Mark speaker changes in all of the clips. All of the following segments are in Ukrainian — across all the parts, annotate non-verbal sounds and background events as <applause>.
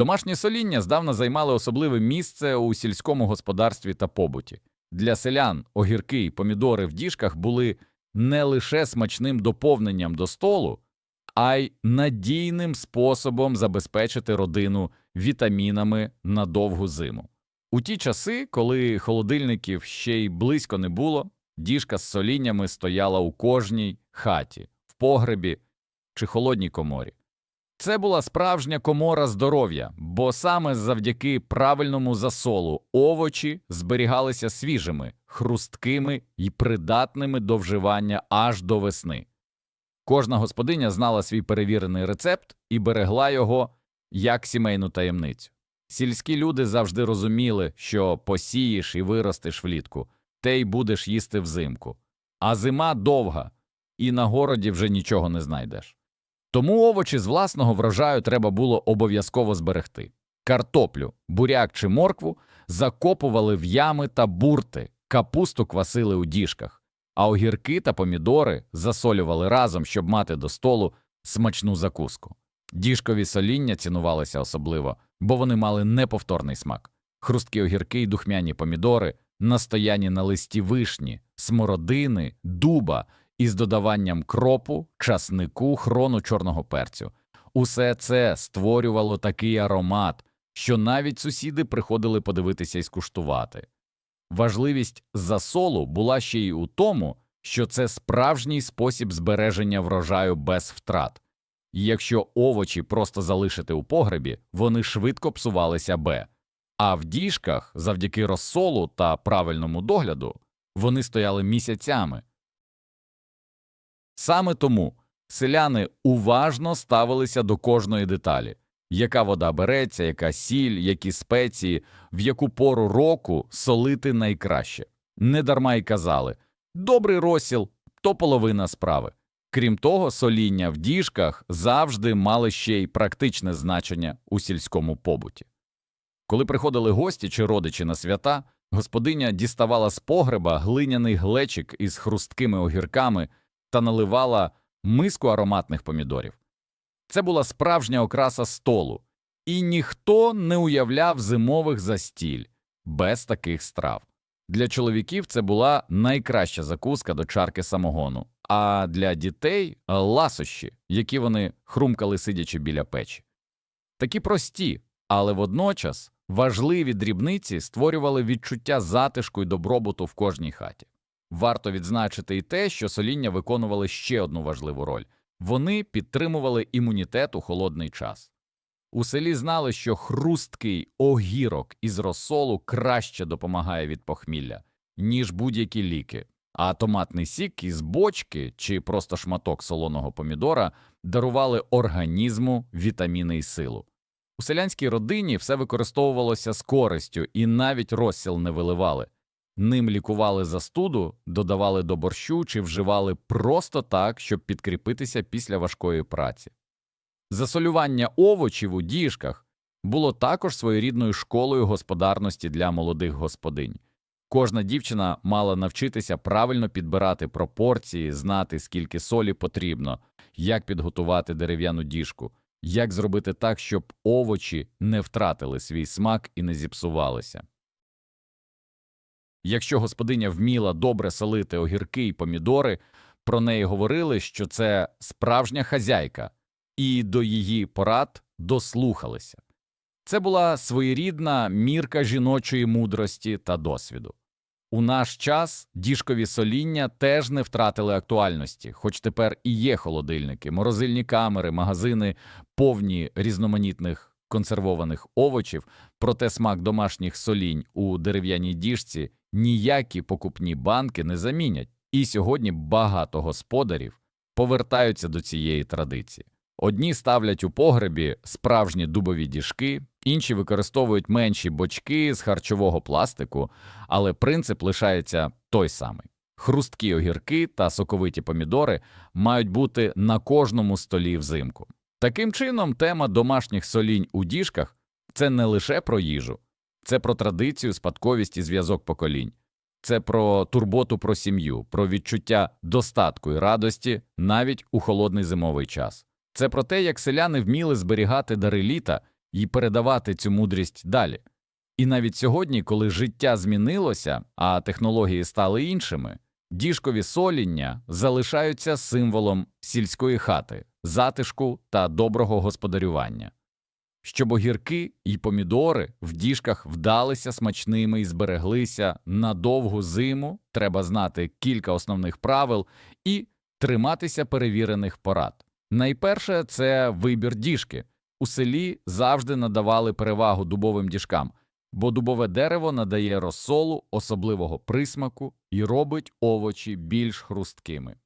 Speaker 1: Домашнє соління здавна займали особливе місце у сільському господарстві та побуті. Для селян огірки і помідори в діжках були не лише смачним доповненням до столу, а й надійним способом забезпечити родину вітамінами на довгу зиму. У ті часи, коли холодильників ще й близько не було, діжка з соліннями стояла у кожній хаті, в погребі чи холодній коморі. Це була справжня комора здоров'я, бо саме завдяки правильному засолу овочі зберігалися свіжими, хрусткими і придатними до вживання аж до весни. Кожна господиня знала свій перевірений рецепт і берегла його як сімейну таємницю. Сільські люди завжди розуміли, що посієш і виростеш влітку, те й будеш їсти взимку. А зима довга, і на городі вже нічого не знайдеш. Тому овочі з власного врожаю треба було обов'язково зберегти. Картоплю, буряк чи моркву закопували в ями та бурти, капусту квасили у діжках, а огірки та помідори засолювали разом, щоб мати до столу смачну закуску. Діжкові соління цінувалися особливо, бо вони мали неповторний смак. Хрусткі огірки й духмяні помідори, настояні на листі вишні, смородини, дуба із додаванням кропу, часнику, хрону чорного перцю. Усе це створювало такий аромат, що навіть сусіди приходили подивитися і скуштувати. Важливість засолу була ще й у тому, що це справжній спосіб збереження врожаю без втрат. І якщо овочі просто залишити у погребі, вони швидко псувалися б. А в діжках, завдяки розсолу та правильному догляду, вони стояли місяцями. Саме тому селяни уважно ставилися до кожної деталі яка вода береться, яка сіль, які спеції, в яку пору року солити найкраще. Недарма й казали добрий розсіл то половина справи. Крім того, соління в діжках завжди мали ще й практичне значення у сільському побуті. Коли приходили гості чи родичі на свята, господиня діставала з погреба глиняний глечик із хрусткими огірками та наливала миску ароматних помідорів. Це була справжня окраса столу, і ніхто не уявляв зимових застіль без таких страв. Для чоловіків це була найкраща закуска до чарки самогону, а для дітей ласощі, які вони хрумкали сидячи біля печі. Такі прості, але водночас важливі дрібниці створювали відчуття затишку й добробуту в кожній хаті. Варто відзначити і те, що соління виконували ще одну важливу роль вони підтримували імунітет у холодний час. У селі знали, що хрусткий огірок із розсолу краще допомагає від похмілля, ніж будь-які ліки, а томатний сік із бочки чи просто шматок солоного помідора дарували організму вітаміни і силу. У селянській родині все використовувалося з користю і навіть розсіл не виливали. Ним лікували застуду, додавали до борщу чи вживали просто так, щоб підкріпитися після важкої праці. Засолювання овочів у діжках було також своєрідною школою господарності для молодих господинь. Кожна дівчина мала навчитися правильно підбирати пропорції, знати, скільки солі потрібно, як підготувати дерев'яну діжку, як зробити так, щоб овочі не втратили свій смак і не зіпсувалися. Якщо господиня вміла добре солити огірки і помідори, про неї говорили, що це справжня хазяйка, і до її порад дослухалися. Це була своєрідна мірка жіночої мудрості та досвіду. У наш час діжкові соління теж не втратили актуальності, хоч тепер і є холодильники, морозильні камери, магазини повні різноманітних консервованих овочів, проте смак домашніх солінь у дерев'яній діжці ніякі покупні банки не замінять, і сьогодні багато господарів повертаються до цієї традиції. Одні ставлять у погребі справжні дубові діжки, інші використовують менші бочки з харчового пластику, але принцип лишається той самий. Хрусткі огірки та соковиті помідори мають бути на кожному столі взимку. Таким чином, тема домашніх солінь у діжках це не лише про їжу, це про традицію, спадковість і зв'язок поколінь, це про турботу про сім'ю, про відчуття достатку і радості навіть у холодний зимовий час. Це про те, як селяни вміли зберігати дари літа і передавати цю мудрість далі. І навіть сьогодні, коли життя змінилося, а технології стали іншими, діжкові соління залишаються символом сільської хати, затишку та доброго господарювання. Щоб огірки і помідори в діжках вдалися смачними і збереглися на довгу зиму, треба знати кілька основних правил і триматися перевірених порад. Найперше це вибір діжки. У селі завжди надавали перевагу дубовим діжкам, бо дубове дерево надає розсолу особливого присмаку і робить овочі більш хрусткими.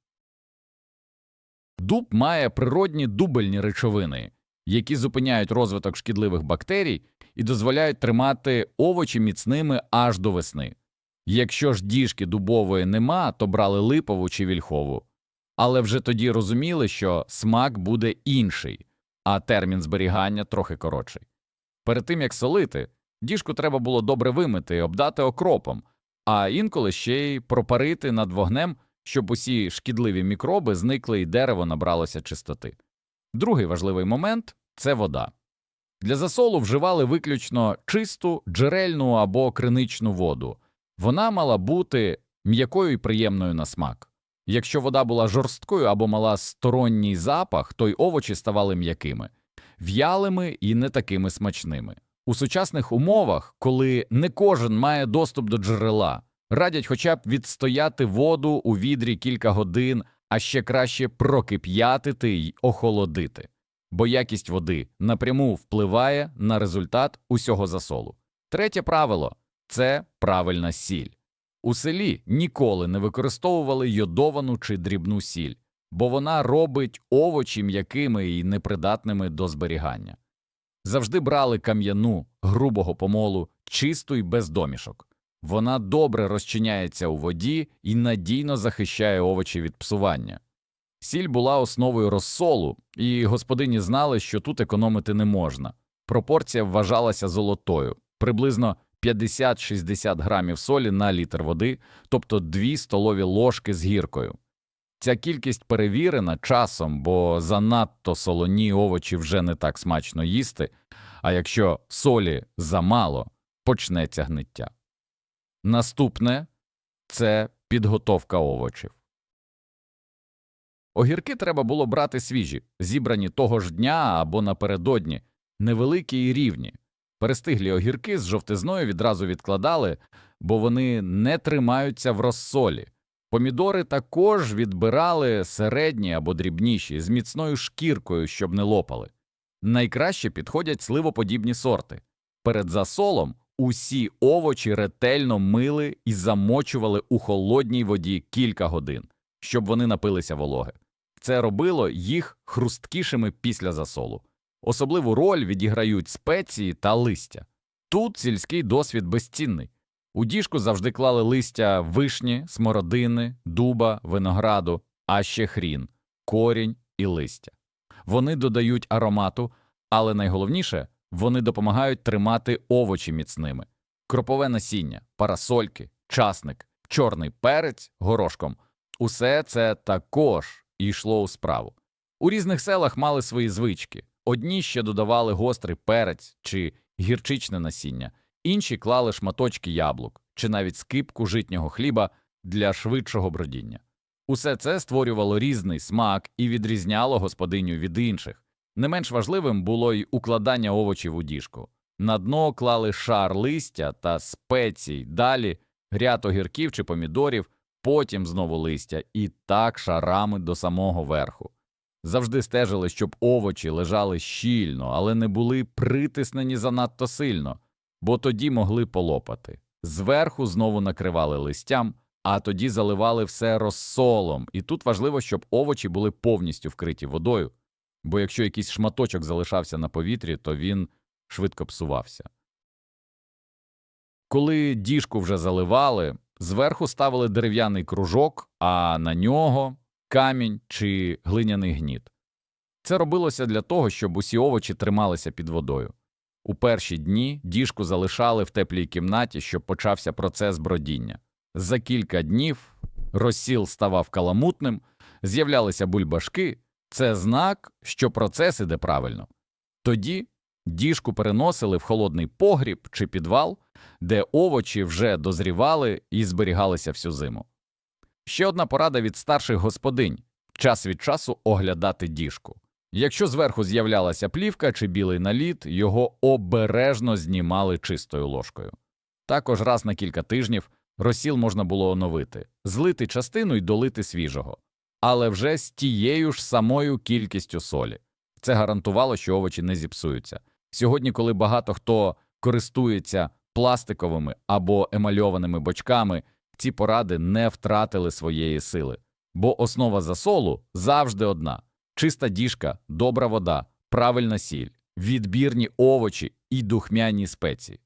Speaker 1: Дуб має природні дубельні речовини, які зупиняють розвиток шкідливих бактерій і дозволяють тримати овочі міцними аж до весни. Якщо ж діжки дубової нема, то брали липову чи вільхову. Але вже тоді розуміли, що смак буде інший, а термін зберігання трохи коротший. Перед тим як солити, діжку треба було добре вимити і обдати окропом, а інколи ще й пропарити над вогнем, щоб усі шкідливі мікроби зникли і дерево набралося чистоти. Другий важливий момент це вода. Для засолу вживали виключно чисту джерельну або криничну воду. Вона мала бути м'якою і приємною на смак. Якщо вода була жорсткою або мала сторонній запах, то й овочі ставали м'якими, в'ялими і не такими смачними. У сучасних умовах, коли не кожен має доступ до джерела, радять хоча б відстояти воду у відрі кілька годин, а ще краще прокип'ятити й охолодити, бо якість води напряму впливає на результат усього засолу. Третє правило це правильна сіль. У селі ніколи не використовували йодовану чи дрібну сіль, бо вона робить овочі м'якими і непридатними до зберігання. Завжди брали кам'яну, грубого помолу, чисту й без домішок. Вона добре розчиняється у воді і надійно захищає овочі від псування. Сіль була основою розсолу, і господині знали, що тут економити не можна. Пропорція вважалася золотою приблизно 50-60 грамів солі на літр води, тобто 2 столові ложки з гіркою. Ця кількість перевірена часом, бо занадто солоні овочі вже не так смачно їсти, а якщо солі замало, почнеться гниття. Наступне це підготовка овочів. Огірки треба було брати свіжі, зібрані того ж дня або напередодні, невеликі і рівні. Перестиглі огірки з жовтизною відразу відкладали, бо вони не тримаються в розсолі. Помідори також відбирали середні або дрібніші з міцною шкіркою, щоб не лопали. Найкраще підходять сливоподібні сорти. Перед засолом усі овочі ретельно мили і замочували у холодній воді кілька годин, щоб вони напилися вологи. Це робило їх хрусткішими після засолу. Особливу роль відіграють спеції та листя. Тут сільський досвід безцінний. У діжку завжди клали листя вишні, смородини, дуба, винограду, а ще хрін, корінь і листя. Вони додають аромату, але найголовніше вони допомагають тримати овочі міцними. Кропове насіння, парасольки, часник, чорний перець горошком усе це також йшло у справу. У різних селах мали свої звички. Одні ще додавали гострий перець чи гірчичне насіння, інші клали шматочки яблук чи навіть скипку житнього хліба для швидшого бродіння. Усе це створювало різний смак і відрізняло господиню від інших. Не менш важливим було й укладання овочів у діжку. На дно клали шар листя та спецій, далі гряд огірків чи помідорів, потім знову листя, і так шарами до самого верху. Завжди стежили, щоб овочі лежали щільно, але не були притиснені занадто сильно, бо тоді могли полопати. Зверху знову накривали листям, а тоді заливали все розсолом, і тут важливо, щоб овочі були повністю вкриті водою, бо якщо якийсь шматочок залишався на повітрі, то він швидко псувався. Коли діжку вже заливали, зверху ставили дерев'яний кружок, а на нього камінь чи глиняний гніт. Це робилося для того, щоб усі овочі трималися під водою. У перші дні діжку залишали в теплій кімнаті, щоб почався процес бродіння. За кілька днів розсіл ставав каламутним, з'являлися бульбашки це знак, що процес іде правильно. Тоді Діжку переносили в холодний погріб чи підвал, де овочі вже дозрівали і зберігалися всю зиму. Ще одна порада від старших господинь час від часу оглядати діжку. Якщо зверху з'являлася плівка чи білий наліт, його обережно знімали чистою ложкою. Також раз на кілька тижнів розсіл можна було оновити, злити частину і долити свіжого, але вже з тією ж самою кількістю солі. Це гарантувало, що овочі не зіпсуються. Сьогодні, коли багато хто користується пластиковими або емальованими бочками, ці поради не втратили своєї сили, бо основа засолу завжди одна чиста діжка, добра вода, правильна сіль, відбірні овочі і духмяні спеції.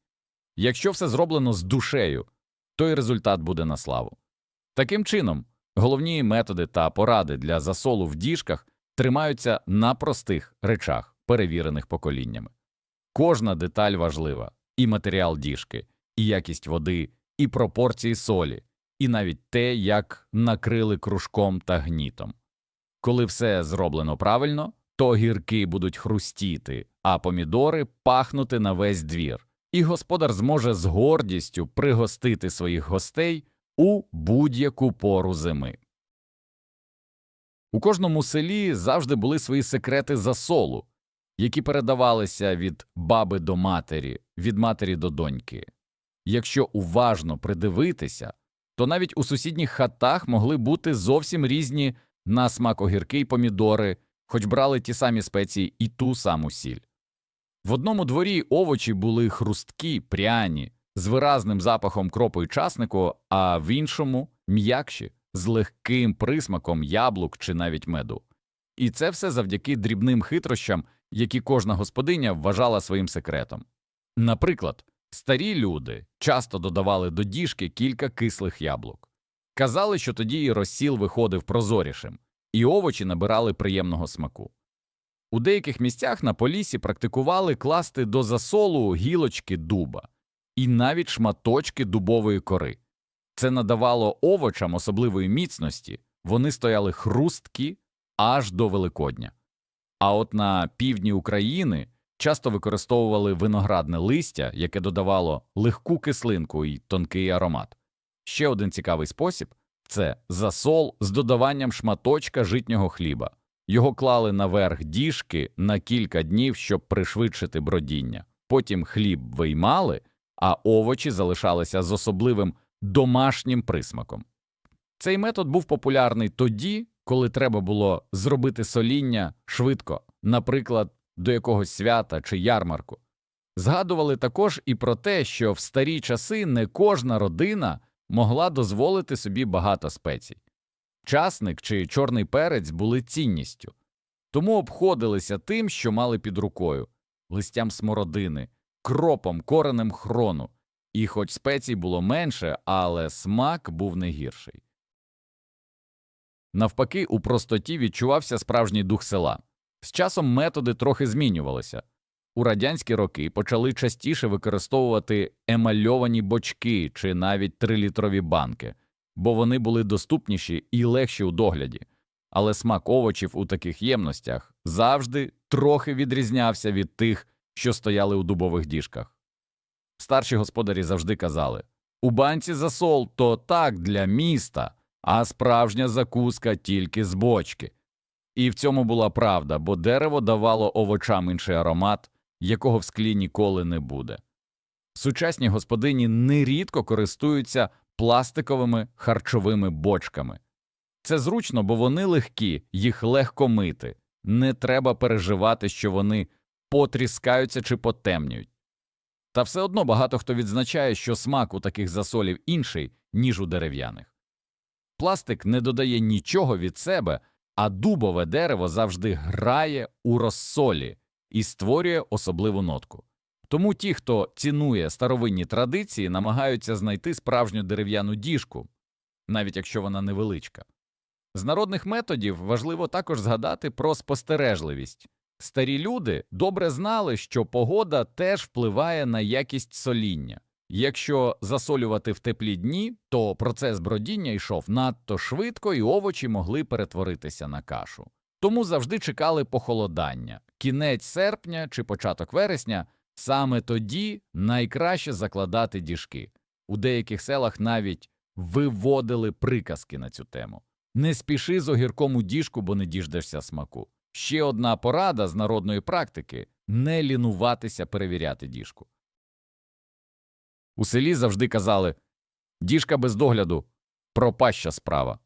Speaker 1: Якщо все зроблено з душею, то й результат буде на славу. Таким чином, головні методи та поради для засолу в діжках тримаються на простих речах, перевірених поколіннями. Кожна деталь важлива і матеріал діжки, і якість води, і пропорції солі, і навіть те, як накрили кружком та гнітом. Коли все зроблено правильно, то гірки будуть хрустіти, а помідори пахнути на весь двір, і господар зможе з гордістю пригостити своїх гостей у будь-яку пору зими. У кожному селі завжди були свої секрети засолу, які передавалися від баби до матері, від матері до доньки. Якщо уважно придивитися, то навіть у сусідніх хатах могли бути зовсім різні на смак огірки й помідори, хоч брали ті самі спеції і ту саму сіль. В одному дворі овочі були хрусткі, пряні, з виразним запахом кропу й часнику, а в іншому м'якші, з легким присмаком яблук чи навіть меду. І це все завдяки дрібним хитрощам, які кожна господиня вважала своїм секретом. Наприклад, старі люди часто додавали до діжки кілька кислих яблук. Казали, що тоді і розсіл виходив прозорішим, і овочі набирали приємного смаку. У деяких місцях на полісі практикували класти до засолу гілочки дуба і навіть шматочки дубової кори. Це надавало овочам особливої міцності, вони стояли хрусткі аж до Великодня. А от на півдні України часто використовували виноградне листя, яке додавало легку кислинку і тонкий аромат. Ще один цікавий спосіб це засол з додаванням шматочка житнього хліба. Його клали наверх діжки на кілька днів, щоб пришвидшити бродіння. Потім хліб виймали, а овочі залишалися з особливим домашнім присмаком. Цей метод був популярний тоді, коли треба було зробити соління швидко, наприклад, до якогось свята чи ярмарку. Згадували також і про те, що в старі часи не кожна родина могла дозволити собі багато спецій. Часник чи чорний перець були цінністю, тому обходилися тим, що мали під рукою листям смородини, кропом, коренем хрону, і хоч спецій було менше, але смак був не гірший. Навпаки, у простоті відчувався справжній дух села. З часом методи трохи змінювалися. У радянські роки почали частіше використовувати емальовані бочки чи навіть трилітрові банки, бо вони були доступніші і легші у догляді. Але смак овочів у таких ємностях завжди трохи відрізнявся від тих, що стояли у дубових діжках. Старші господарі завжди казали у банці засол то так для міста, а справжня закуска тільки з бочки. І в цьому була правда, бо дерево давало овочам інший аромат, якого в склі ніколи не буде. Сучасні господині нерідко користуються пластиковими харчовими бочками. Це зручно, бо вони легкі, їх легко мити, не треба переживати, що вони потріскаються чи потемнюють. Та все одно багато хто відзначає, що смак у таких засолів інший, ніж у дерев'яних. Пластик не додає нічого від себе, а дубове дерево завжди грає у розсолі і створює особливу нотку. Тому ті, хто цінує старовинні традиції, намагаються знайти справжню дерев'яну діжку, навіть якщо вона невеличка. З народних методів важливо також згадати про спостережливість. Старі люди добре знали, що погода теж впливає на якість соління. Якщо засолювати в теплі дні, то процес бродіння йшов надто швидко і овочі могли перетворитися на кашу. Тому завжди чекали похолодання, кінець серпня чи початок вересня, саме тоді найкраще закладати діжки. У деяких селах навіть виводили приказки на цю тему. Не спіши з огірком у діжку, бо не діждешся смаку. Ще одна порада з народної практики – не лінуватися перевіряти діжку. У селі завжди казали «діжка без догляду – пропаща справа».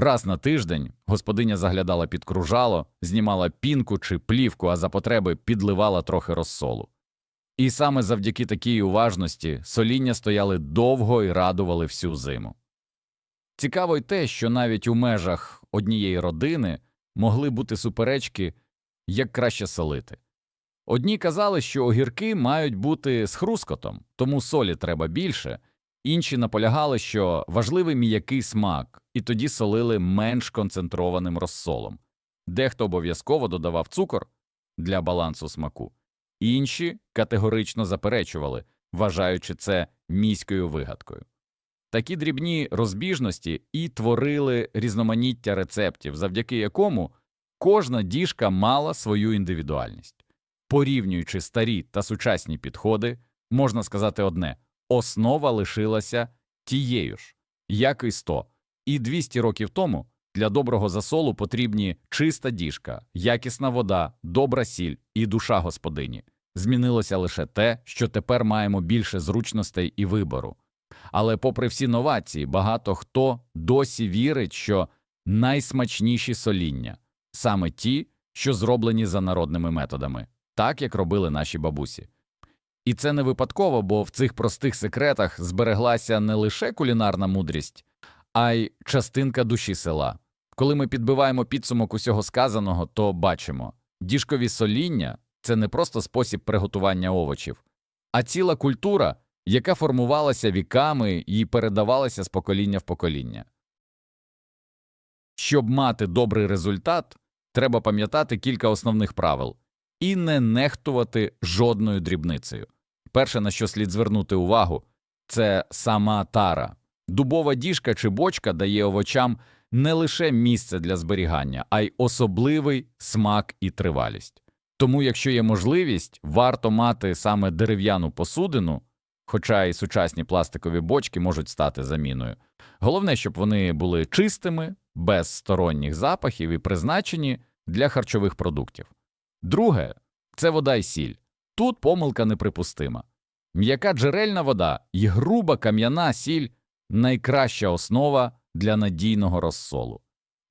Speaker 1: Раз на тиждень господиня заглядала під кружало, знімала пінку чи плівку, а за потреби підливала трохи розсолу. І саме завдяки такій уважності соління стояли довго і радували всю зиму. Цікаво й те, що навіть у межах однієї родини могли бути суперечки, як краще солити. Одні казали, що огірки мають бути з хрускотом, тому солі треба більше, інші наполягали, що важливий м'який смак, і тоді солили менш концентрованим розсолом. Дехто обов'язково додавав цукор для балансу смаку, інші категорично заперечували, вважаючи це міською вигадкою. Такі дрібні розбіжності і творили різноманіття рецептів, завдяки якому кожна діжка мала свою індивідуальність. Порівнюючи старі та сучасні підходи, можна сказати одне основа лишилася тією ж, як і 100. І 200 років тому для доброго засолу потрібні чиста діжка, якісна вода, добра сіль і душа господині. Змінилося лише те, що тепер маємо більше зручностей і вибору. Але, попри всі новації, багато хто досі вірить, що найсмачніші соління саме ті, що зроблені за народними методами, так як робили наші бабусі. І це не випадково, бо в цих простих секретах збереглася не лише кулінарна мудрість, а й частинка душі села. Коли ми підбиваємо підсумок усього сказаного, то бачимо діжкові соління це не просто спосіб приготування овочів, а ціла культура, яка формувалася віками і передавалася з покоління в покоління. Щоб мати добрий результат, треба пам'ятати кілька основних правил і не нехтувати жодною дрібницею. Перше, на що слід звернути увагу, це сама тара. Дубова діжка чи бочка дає овочам не лише місце для зберігання, а й особливий смак і тривалість. Тому, якщо є можливість, варто мати саме дерев'яну посудину, хоча і сучасні пластикові бочки можуть стати заміною. Головне, щоб вони були чистими, без сторонніх запахів і призначені для харчових продуктів. Друге це вода і сіль. Тут помилка неприпустима. М'яка джерельна вода і груба кам'яна сіль найкраща основа для надійного розсолу.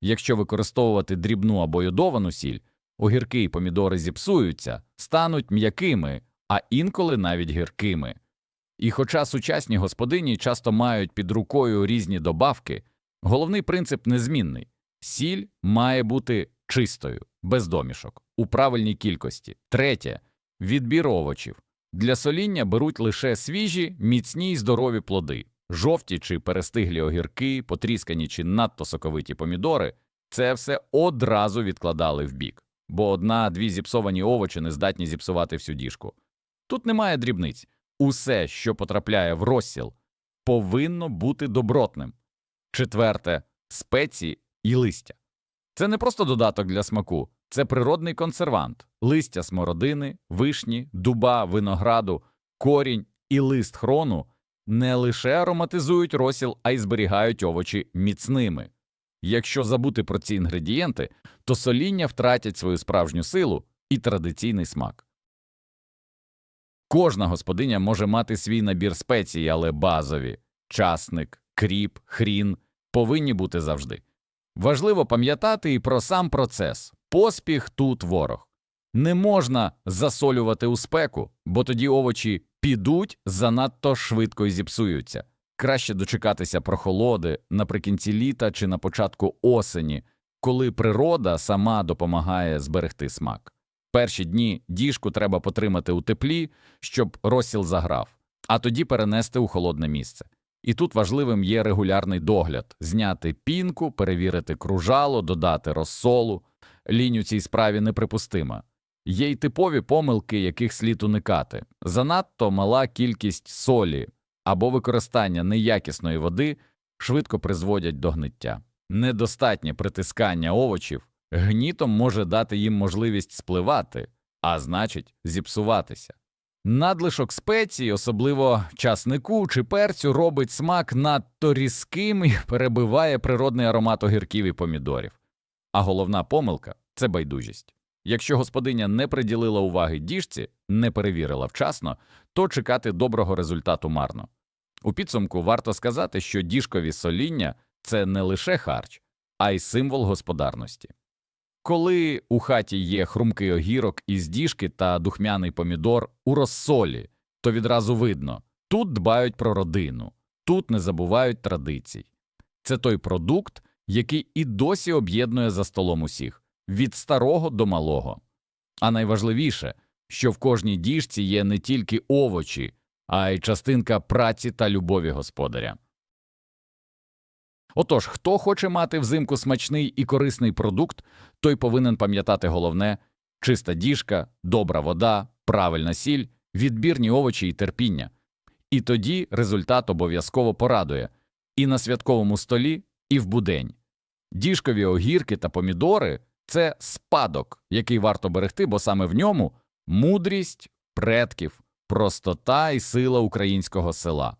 Speaker 1: Якщо використовувати дрібну або йодовану сіль, огірки і помідори зіпсуються, стануть м'якими, а інколи навіть гіркими. І хоча сучасні господині часто мають під рукою різні добавки, головний принцип незмінний сіль має бути чистою, без домішок, у правильній кількості. Третє відбір овочів. Для соління беруть лише свіжі, міцні й здорові плоди, жовті чи перестиглі огірки, потріскані чи надто соковиті помідори. Це все одразу відкладали в бік, бо одна-дві зіпсовані овочі не здатні зіпсувати всю діжку. Тут немає дрібниць. Усе, що потрапляє в розсіл, повинно бути добротним. Четверте спеції і листя. Це не просто додаток для смаку, це природний консервант, листя смородини, вишні, дуба, винограду, корінь і лист хрону не лише ароматизують розсіл, а й зберігають овочі міцними. Якщо забути про ці інгредієнти, то соління втратять свою справжню силу і традиційний смак. Кожна господиня може мати свій набір спецій, але базові часник, кріп, хрін повинні бути завжди. Важливо пам'ятати і про сам процес поспіх тут ворог. Не можна засолювати у спеку, бо тоді овочі підуть занадто швидко і зіпсуються. Краще дочекатися прохолоди наприкінці літа чи на початку осені, коли природа сама допомагає зберегти смак. Перші дні діжку треба потримати у теплі, щоб розсіл заграв, а тоді перенести у холодне місце. І тут важливим є регулярний догляд зняти пінку, перевірити кружало, додати розсолу. Лінь у цій справі неприпустима. Є й типові помилки, яких слід уникати занадто мала кількість солі або використання неякісної води швидко призводять до гниття. Недостатнє притискання овочів гнітом може дати їм можливість спливати, а значить, зіпсуватися. Надлишок спецій, особливо часнику чи перцю, робить смак надто різким і <laughs> перебиває природний аромат огірків і помідорів. А головна помилка це байдужість. Якщо господиня не приділила уваги діжці, не перевірила вчасно, то чекати доброго результату марно. У підсумку варто сказати, що діжкові соління це не лише харч, а й символ господарності. Коли у хаті є хрумкий огірок із діжки та духмяний помідор у розсолі, то відразу видно тут дбають про родину, тут не забувають традицій. Це той продукт, який і досі об'єднує за столом усіх від старого до малого. А найважливіше, що в кожній діжці є не тільки овочі, а й частинка праці та любові господаря. Отож, хто хоче мати взимку смачний і корисний продукт, той повинен пам'ятати головне – чиста діжка, добра вода, правильна сіль, відбірні овочі і терпіння. І тоді результат обов'язково порадує і на святковому столі, і в будень. Діжкові огірки та помідори – це спадок, який варто берегти, бо саме в ньому мудрість предків, простота і сила українського села.